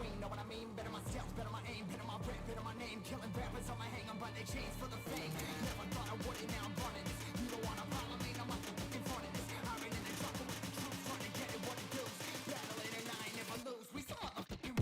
queen, know what I mean? Better myself, better my aim, better my rap, better my name. Killing rappers on my hang, I'm by their chains for the fame. Never thought I would it, now I'm running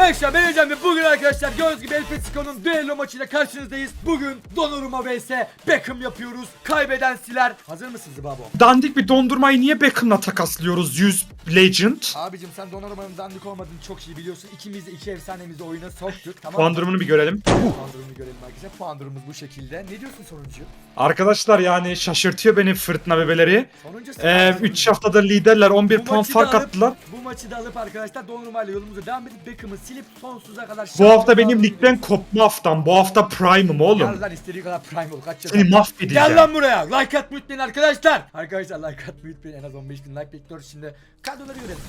Merhaba ben Ecem ve bugün arkadaşlar gördüğünüz gibi El Clasico'nun düello maçıyla karşınızdayız. Bugün Donnarumma vs Beckham yapıyoruz. Kaybeden siler. Hazır mısınız babo? Dandik bir dondurmayı niye Beckham'la takaslıyoruz 100 Legend? Abicim sen Donnarumma'nın dandik olmadığını çok iyi biliyorsun. İkimiz de iki efsanemizi oyuna soktuk. Tamam Puan durumunu bir görelim. Puan durumunu görelim arkadaşlar. Puan durumumuz bu şekilde. Ne diyorsun sonuncu? Arkadaşlar yani şaşırtıyor beni fırtına bebeleri. Sonuncu Ee, 3 haftadır liderler 11 Bu puan maçı da fark alıp- attılar. Bu maçı da alıp arkadaşlar Donnarumma ile yolumuza devam edip Beckham'ı silip sonsuza kadar Bu hafta benim ligden kopma haftam. Bu hafta prime'ım oğlum. lan istediği kadar prime ol kaç Seni mahvedeceğim. Gel lan buraya. Like atmayı unutmayın arkadaşlar. Arkadaşlar like atmayı unutmayın. En az 15 bin like bekliyoruz şimdi. Kadroları görelim.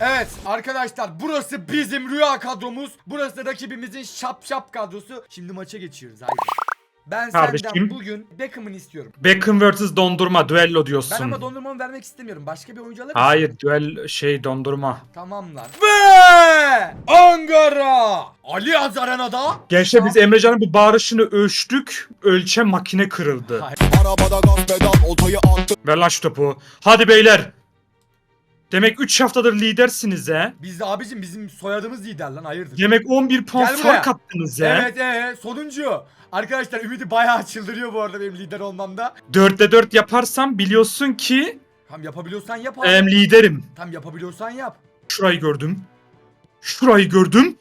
Evet arkadaşlar burası bizim rüya kadromuz. Burası da rakibimizin şap şap kadrosu. Şimdi maça geçiyoruz haydi. Ben senden Kardeşim. bugün Beckham'ını istiyorum. Beckham vs dondurma düello Ben diyorsun. ama dondurmamı vermek istemiyorum. Başka bir oyuncu alır mısın? Hayır düel şey dondurma. Tamam lan. Ve Ankara Ali Azarena'da Gençler biz Emrecan'ın bu bağırışını ölçtük. Ölçe makine kırıldı. Hayır. Arabada gaz pedal oltayı attı Ver lan şu topu. Hadi beyler. Demek 3 haftadır lidersiniz he. Biz de abicim bizim soyadımız lider lan hayırdır? Demek 11 puan Gel fark buraya. attınız he. Evet ee sonuncu. Arkadaşlar Ümidi bayağı çıldırıyor bu arada benim lider olmamda. 4'te 4 yaparsam biliyorsun ki Tam yapabiliyorsan yap abi. em, liderim. Tam yapabiliyorsan yap. Şurayı gördüm. Şurayı gördüm.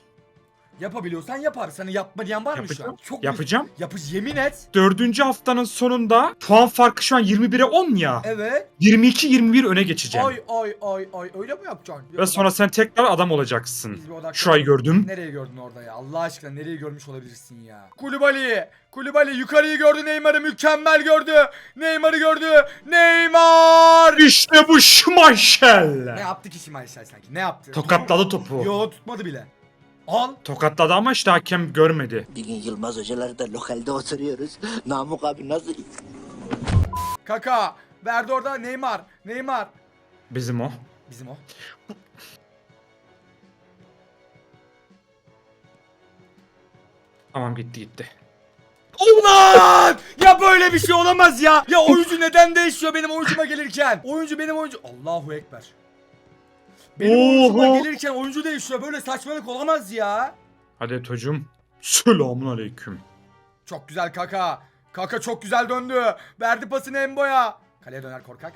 Yapabiliyorsan yap abi. Sana yapma diyen var mı şu Yapacağım. an? Çok Yapacağım. Yapış yemin et. Dördüncü haftanın sonunda puan farkı şu an 21'e 10 ya. Evet. 22-21 öne geçeceğim. Ay ay ay ay öyle mi yapacaksın? Ve sonra sen tekrar adam olacaksın. Biz bir odaklanalım. Şurayı gördüm. Nereye gördün orada ya? Allah aşkına nereye görmüş olabilirsin ya? Kulübali! Kulübali yukarıyı gördü Neymar'ı mükemmel gördü. Neymar'ı gördü. Neymar! İşte bu Ne Schmeichel. yaptı ki Şimal sanki? Ne yaptı? Tokatladı topu. Yo tutmadı bile. Al. Tokatladı ama işte hakem görmedi. Bir gün Yılmaz hocalar da lokalde oturuyoruz. Namık abi nasıl Kaka. Verdi orada Neymar. Neymar. Bizim o. Bizim o. Tamam gitti gitti. Ulan! Ya böyle bir şey olamaz ya. Ya oyuncu neden değişiyor benim oyuncuma gelirken? Oyuncu benim oyuncu... Allahu Ekber. Benim oyuncuma gelirken oyuncu değişiyor. Böyle saçmalık olamaz ya. Hadi çocuğum. Selamun aleyküm. Çok güzel Kaka. Kaka çok güzel döndü. Verdi pasını Embo'ya. Kaleye döner korkak.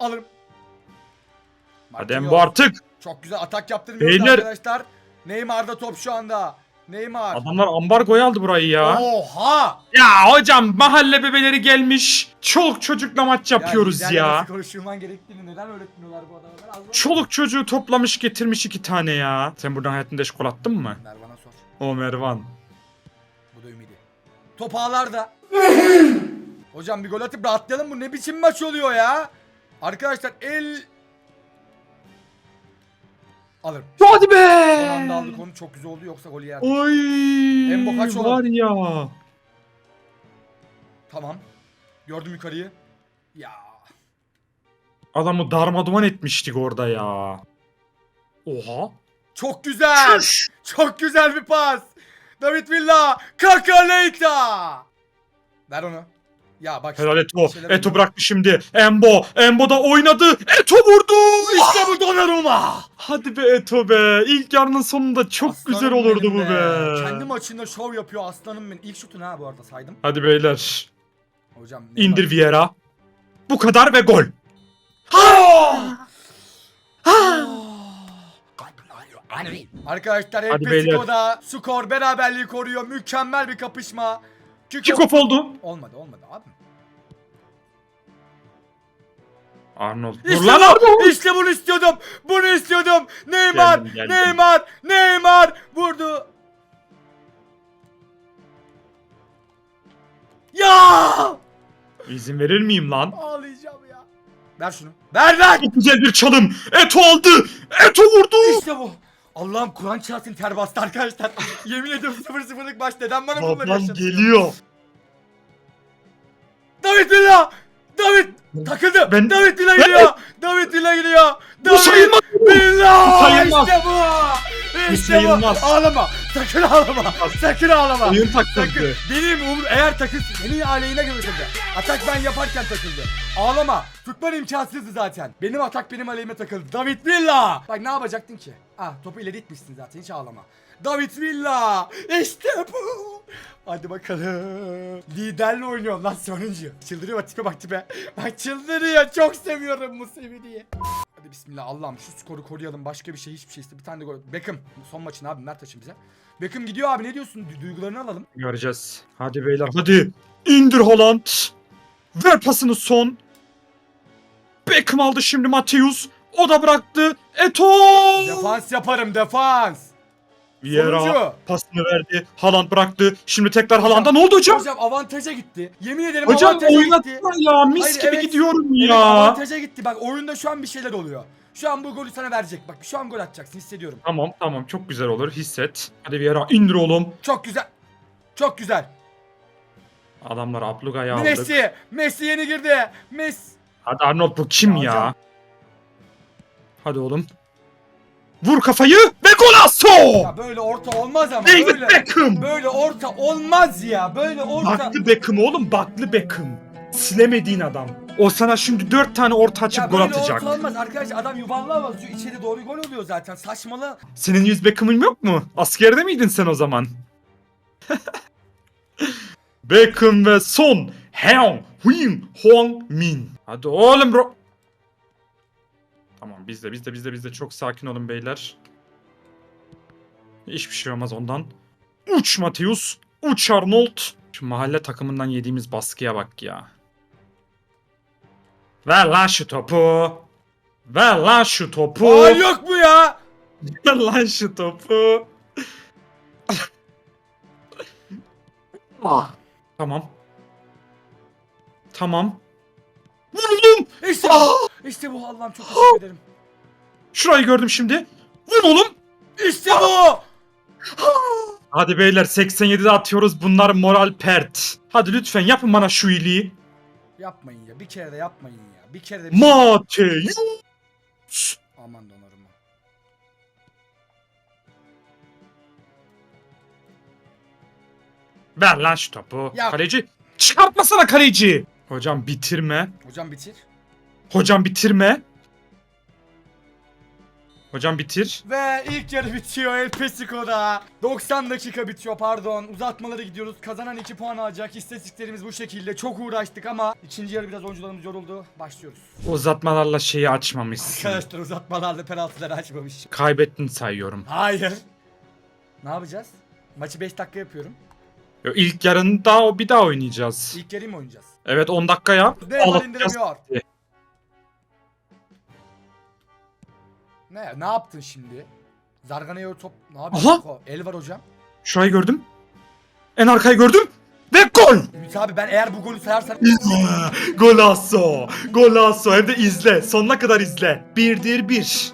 Alırım. Hadi Marquinhos. bu artık. Çok güzel atak yaptırmıyoruz Beyler. arkadaşlar. Neymar'da top şu anda. Neymar. Adamlar ambargoya aldı burayı ya. Oha! Ya hocam mahalle bebeleri gelmiş. Çoluk çocukla maç yapıyoruz ya. Nasıl konuşulman gerektiğini neden öğretmiyorlar bu adamlar? Az önce- Çoluk çocuğu toplamış getirmiş iki tane ya. Sen buradan hayatında şokol attın mı? Mervan'a sor. O Mervan. Bu da ümidi. Top ağlarda. Hocam bir gol atıp rahatlayalım. Bu ne biçim maç oluyor ya? Arkadaşlar el... Alırım. Hadi Son be. anda aldık onu çok güzel oldu yoksa golü yerdik. Oy. Embo kaç oğlum? Var ya. Tamam. Gördüm yukarıyı. Ya. Adamı darmaduman etmiştik orada ya. Oha. Çok güzel. Şuş. Çok güzel bir pas. David Villa. Kakaleyta. Ver onu. Ya bak. Helal Eto. Eto bıraktı şimdi. Embo. Embo da oynadı. Eto vurdu. İşte bu Donnarumma. Hadi be Eto be. İlk yarının sonunda çok Aslanım güzel olurdu benim bu be. Kendi maçında şov yapıyor aslanım benim. İlk şutunu ha bu arada saydım. Hadi beyler. Hocam ne İndir Vieira. Bu kadar ve gol. Arkadaşlar El Hadi beyler. Clasico'da skor beraberliği koruyor. Mükemmel bir kapışma. Kickoff- oldu. Olmadı olmadı abi. Arnold. Vur İşte lan Arnold. işte bunu istiyordum. Bunu istiyordum. Neymar, Geldim, geldim. Neymar, Neymar vurdu. Ya! İzin verir miyim lan? Ağlayacağım ya. Ver şunu. Ver lan! Çok güzel bir çalım. Eto aldı. Eto vurdu. İşte bu. Allah'ım Kur'an çarpsın ter bastı arkadaşlar. Yemin ediyorum 0-0'lık maç. Neden bana bunları Babam yaşatıyor? geliyor. David Villa! David! Takıldı. Ben- David Villa gidiyor. David Villa gidiyor. Bu David sayılmaz. Villa! Bu sayılmaz. İşte bu. Bu işte bu. sayılmaz. Ağlama. Sakın ağlama. Sakın ağlama. Oyun takıldı. Benim umur eğer takılsın. Senin aleyhine görüldü. Atak ben yaparken takıldı. Ağlama. Tutman imkansızdı zaten. Benim atak benim aleyhime takıldı. David Villa. Bak ne yapacaktın ki? Ah topu ileri itmişsin zaten hiç ağlama. David Villa. İşte bu. Hadi bakalım. Liderle oynuyor lan sonuncu. Çıldırıyor bak tipe bak tipe. Bak çıldırıyor. Çok seviyorum bu seviyyi. Hadi bismillah Allah'ım şu skoru koruyalım. Başka bir şey hiçbir şey iste. Bir tane de gol. Beckham. Son maçın abi Mert açın bize. Beckham gidiyor abi ne diyorsun? Du- Duygularını alalım. Göreceğiz. Hadi beyler hadi. İndir Haaland. Ver pasını son. Beckham aldı şimdi Mateus. O da bıraktı. Eto. Defans yaparım defans. Vieira Sonucu. pasını verdi. Haaland bıraktı. Şimdi tekrar Haaland'a ne oldu hocam? Hocam avantaja gitti. Yemin ederim Hocam avantaja gitti. ya. Mis Hayır, gibi evet. gidiyorum Evet ya. avantaja gitti. Bak oyunda şu an bir şeyler oluyor. Şu an bu golü sana verecek. Bak şu an gol atacaksın hissediyorum. Tamam tamam çok güzel olur hisset. Hadi Vieira indir oğlum. Çok güzel. Çok güzel. Adamlar Apluga'yı aldık. Messi. Messi yeni girdi. Messi. Hadi Arnold bu kim Ya ya? hocam. Hadi oğlum. Vur kafayı ve golazo! Ya böyle orta olmaz ama. David Böyle, Beckham! böyle orta olmaz ya. Böyle orta. Baklı Beckham oğlum baklı Beckham. Silemediğin adam. O sana şimdi dört tane orta açıp Ya gol böyle atacak. orta olmaz arkadaşlar. Adam yuvarlığa basıyor. içeri doğru gol oluyor zaten. Saçmalı. Senin yüz Beckham'ın yok mu? Askerde miydin sen o zaman? Beckham ve Son. Heon. Huyun. Hong Min. Hadi oğlum bro. Tamam bizde bizde bizde bizde çok sakin olun beyler. Hiçbir şey olmaz ondan. Uç Mateus. Uç Arnold. Şu mahalle takımından yediğimiz baskıya bak ya. Ver lan şu topu. Ver lan şu topu. Faul yok mu ya? Ver lan şu topu. Tamam. Tamam. Vurdum. İşte bu. İşte bu Allah'ım çok teşekkür ederim. Şurayı gördüm şimdi. Vur oğlum. İşte bu. Hadi beyler 87'de atıyoruz. Bunlar moral pert. Hadi lütfen yapın bana şu iyiliği. Yapmayın ya. Bir kere de yapmayın ya. Bir kere de Mateus. Aman donarım. Ver lan şu topu. Ya- Kaleci. Çıkartmasana kaleci. Hocam bitirme. Hocam bitir. Hocam bitirme. Hocam bitir. Ve ilk yarı bitiyor El Pesico'da. 90 dakika bitiyor pardon. Uzatmalara gidiyoruz. Kazanan 2 puan alacak. İstatistiklerimiz bu şekilde. Çok uğraştık ama ikinci yarı biraz oyuncularımız yoruldu. Başlıyoruz. Uzatmalarla şeyi açmamışsın. Arkadaşlar uzatmalarla penaltıları açmamış. Kaybettin sayıyorum. Hayır. Ne yapacağız? Maçı 5 dakika yapıyorum. Yo, İlk yarını daha o bir daha oynayacağız. İlk yarıyı mı oynayacağız? Evet 10 dakika yap. Neymar Ağlatacağız. indiremiyor. Ne? Ne yaptın şimdi? Zargana'ya top... Ne yapıyorsun? Aha! Ko? El var hocam. Şurayı gördüm. En arkayı gördüm. Ve gol! Ümit abi ben eğer bu golü sayarsan... Golazo! Golazo! Hem de izle. Sonuna kadar izle. Birdir bir.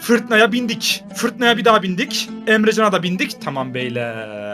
Fırtınaya bindik. Fırtınaya bir daha bindik. Emrecan'a da bindik. Tamam beyler.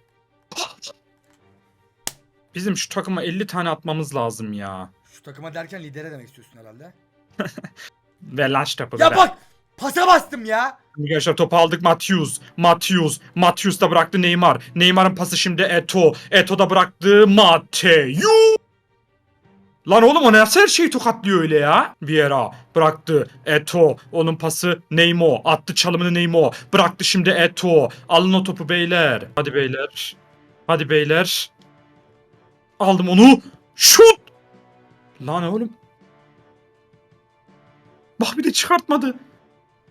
Bizim şu takıma 50 tane atmamız lazım ya. Şu takıma derken lidere demek istiyorsun herhalde. Ver lan şu topu. Ya bak! Pasa bastım ya! Arkadaşlar topu aldık Matius. Matius. Matius da bıraktı Neymar. Neymar'ın pası şimdi Eto. Eto da bıraktı Mateus. Lan oğlum o nasıl her şeyi tokatlıyor öyle ya? Vieira bıraktı. Eto. Onun pası Neymo. Attı çalımını Neymo. Bıraktı şimdi Eto. Alın o topu beyler. Hadi beyler. Hadi beyler. Aldım onu. Şut. Lan oğlum. Bak bir de çıkartmadı.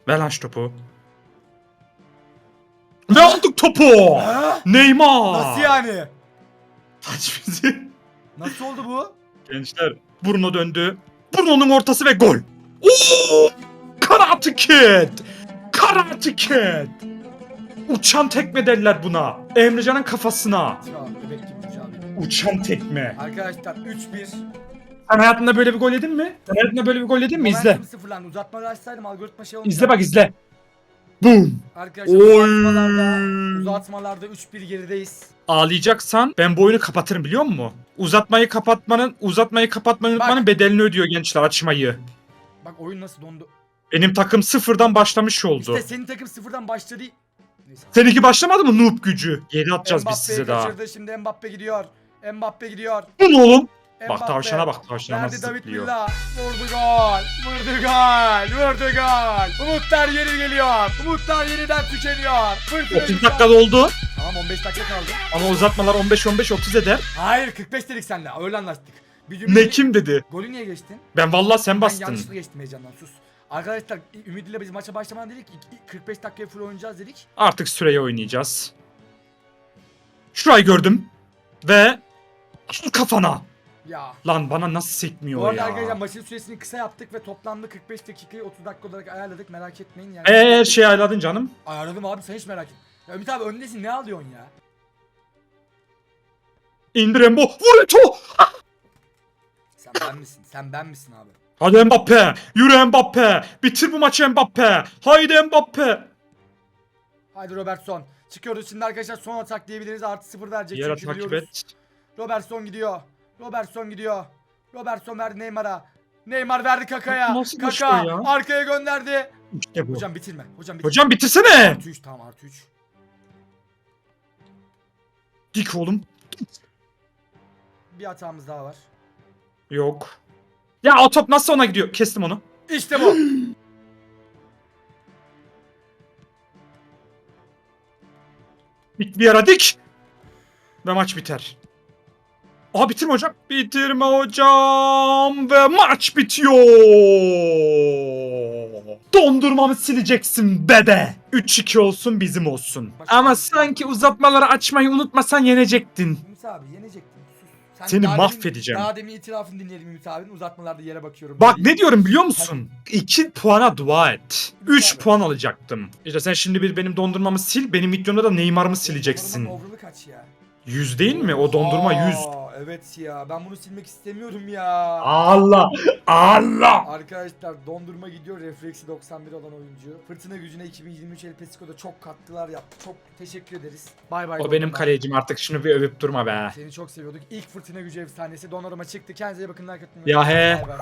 Ver lan şu topu. Ve aldık topu. Ha? Neymar. Nasıl yani? Aç bizi. Nasıl oldu bu? Gençler Bruno döndü. Bruno'nun ortası ve gol. Oo! Karate Kid. Karate Kid. Uçan tekme derler buna. Emrecan'ın kafasına. Bebek gibi. Uçan tekme. Arkadaşlar 3-1. Sen hayatında böyle bir gol yedin mi? Sen hayatında böyle bir gol yedin mi? İzle. Momentum sıfırlandı. Uzatmaları açsaydım algoritma şey olmayacak. İzle bak izle. Boom. Arkadaşlar uzatmalarda, uzatmalarda 3-1 gerideyiz. Ağlayacaksan ben bu oyunu kapatırım biliyor musun? Uzatmayı kapatmanın, uzatmayı kapatmayı Bak. unutmanın bedelini ödüyor gençler açmayı. Bak oyun nasıl dondu. Benim takım sıfırdan başlamış oldu. İşte senin takım sıfırdan başladı. Seninki başlamadı mı noob gücü? Yedi atacağız biz Mbappe'yi size daha. kaçırdı. Şimdi Mbappe gidiyor. Mbappe gidiyor. Bu ne oğlum? Mbappe. Bak tavşana bak tavşana Verdi nasıl David zıplıyor. Villa. Vurdu gol. Vurdu gol. Vurdu gol. Umutlar yeni geliyor. Umutlar yeniden tükeniyor. Fırtına 30 güzel. dakika oldu Tamam 15 dakika kaldı. ama uzatmalar 15-15-30 eder. Hayır 45 dedik seninle. Öyle anlaştık. Bir cümle- Ne kim dedi? Golü niye geçtin? Ben vallahi sen Ben bastın. yanlışlıkla geçtim heyecandan sus. Arkadaşlar Ümit ile biz maça başlamadan dedik ki 45 dakikaya full oynayacağız dedik. Artık süreyi oynayacağız. Şurayı gördüm. Ve al kafana. Ya. Lan bana nasıl Bu sekmiyor arada ya. arkadaşlar maçın süresini kısa yaptık ve toplamda 45 dakikayı 30 dakika olarak ayarladık merak etmeyin yani. Eee her şeyi ayarladın canım. Ayarladım abi sen hiç merak etme. Ya Ümit abi öndesin ne alıyorsun ya? İndir Embo. Vur Eto. Sen ben misin? Sen ben misin abi? Hadi Mbappe. Yürü Mbappe. Bitir bu maçı Mbappe. Haydi Mbappe. Haydi Robertson. Çıkıyoruz şimdi arkadaşlar son atak diyebiliriz artı sıfır verecek Diğer çünkü takip biliyoruz. et. Robertson gidiyor. Robertson gidiyor. Robertson verdi Neymar'a. Neymar verdi Kaka'ya. Nasıl Kaka düştü ya? arkaya gönderdi. İşte bu. Hocam bitirme. Hocam bitirme. Hocam bitirsene. Artı 3 tamam artı 3. Dik oğlum. Bir hatamız daha var. Yok. Ya o top nasıl ona gidiyor? Kestim onu. İşte bu. Dik bir yere dik. Ve maç biter. Aha bitirme hocam. Bitirme hocam. Ve maç bitiyor. Dondurmamı sileceksin bebe. 3-2 olsun bizim olsun. Ama sanki uzatmaları açmayı unutmasan yenecektin. Abi yenecektin. Sen Seni daha demin- mahvedeceğim. Daha demin itirafını dinleyelim Ümit abinin. Uzatmalarda yere bakıyorum. Bak ne diyorum biliyor musun? 2 puana dua et. 3 Abi. puan alacaktım. İşte sen şimdi bir benim dondurmamı sil, benim videomda da Neymar'ımı sileceksin. Overall'ı kaç ya? 100 değil mi? O dondurma 100. Evet ya ben bunu silmek istemiyorum ya. Allah! Allah! Arkadaşlar dondurma gidiyor refleksi 91 olan oyuncu. Fırtına gücüne 2023 El Clasico'da çok katkılar yaptı. Çok teşekkür ederiz. Bay bay. O benim kalecim artık şunu bir övüp durma be. Seni çok seviyorduk. İlk fırtına gücü efsanesi Donnarumma çıktı. Kendinize iyi bakın. Like Ya he. Bay bay.